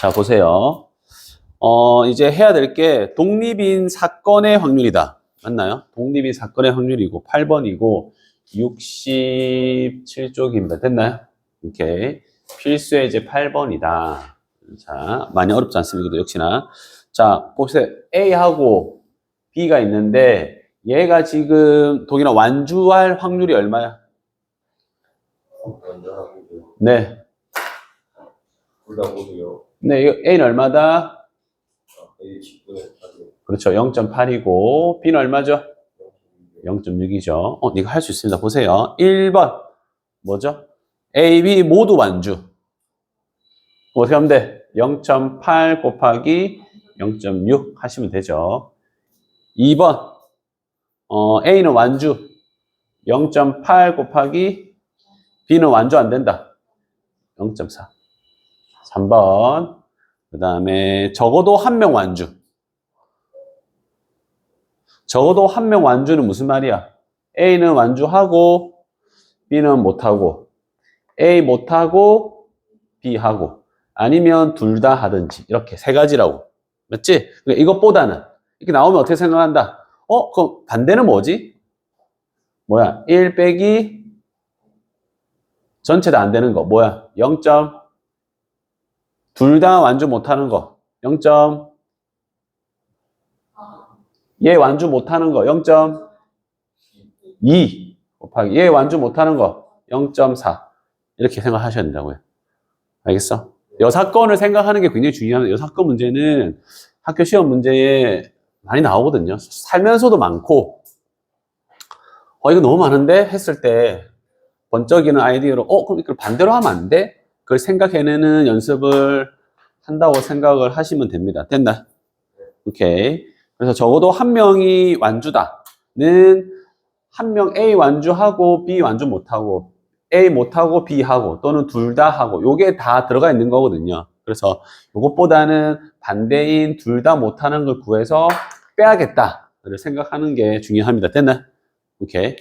자, 보세요. 어, 이제 해야 될 게 독립인 사건의 확률이다. 맞나요? 독립인 사건의 확률이고 8번이고 67쪽입니다. 됐나요? 오케이. 필수의 이제 8번이다. 자, 많이 어렵지 않습니다. 역시나. 자, 보세요. A하고 B가 있는데 얘가 지금 독일어 완주할 확률이 얼마야? 네. 둘다 모두요. 네, 이거 A는 얼마다? A 10분의 8이 그렇죠. 0.8이고 B는 얼마죠? 0.6이죠. 어, 네가 할수 있습니다. 보세요. 1번. 뭐죠? A, B 모두 완주. 어떻게 하면 돼? 0.8 곱하기 0.6 하시면 되죠. 2번. 어, A는 완주. 0.8 곱하기 B는 완주 안 된다. 0.4. 3번. 그 다음에 적어도 한 명 완주. 적어도 한 명 완주는 무슨 말이야? A는 완주하고 B는 못하고 A 못하고 B 하고 아니면 둘 다 하든지 이렇게 세 가지라고 맞지? 그러니까 이것보다는 이렇게 나오면 어떻게 생각한다? 어? 그럼 반대는 뭐지? 뭐야? 1 빼기 전체 다 안 되는 거 뭐야? 0. 둘 다 완주 못하는 거 0. 얘 완주 못하는 거 0.2 곱하기 얘 완주 못하는 거 0.4 이렇게 생각하셔야 된다고요. 알겠어? 여사건을 생각하는 게 굉장히 중요합니다. 여사건 문제는 학교 시험 문제에 많이 나오거든요. 살면서도 많고 어 이거 너무 많은데 했을 때 번쩍이는 아이디어로 어 그럼 이걸 반대로 하면 안 돼? 그걸 생각해내는 연습을 한다고 생각을 하시면 됩니다. 됐나? 오케이. 그래서 적어도 한 명이 완주다는 한 명 A 완주하고 B 완주 못하고 A 못하고 B 하고 또는 둘 다 하고 요게 다 들어가 있는 거거든요. 그래서 요것보다는 반대인 둘 다 못하는 걸 구해서 빼야겠다를 생각하는 게 중요합니다. 됐나? 오케이.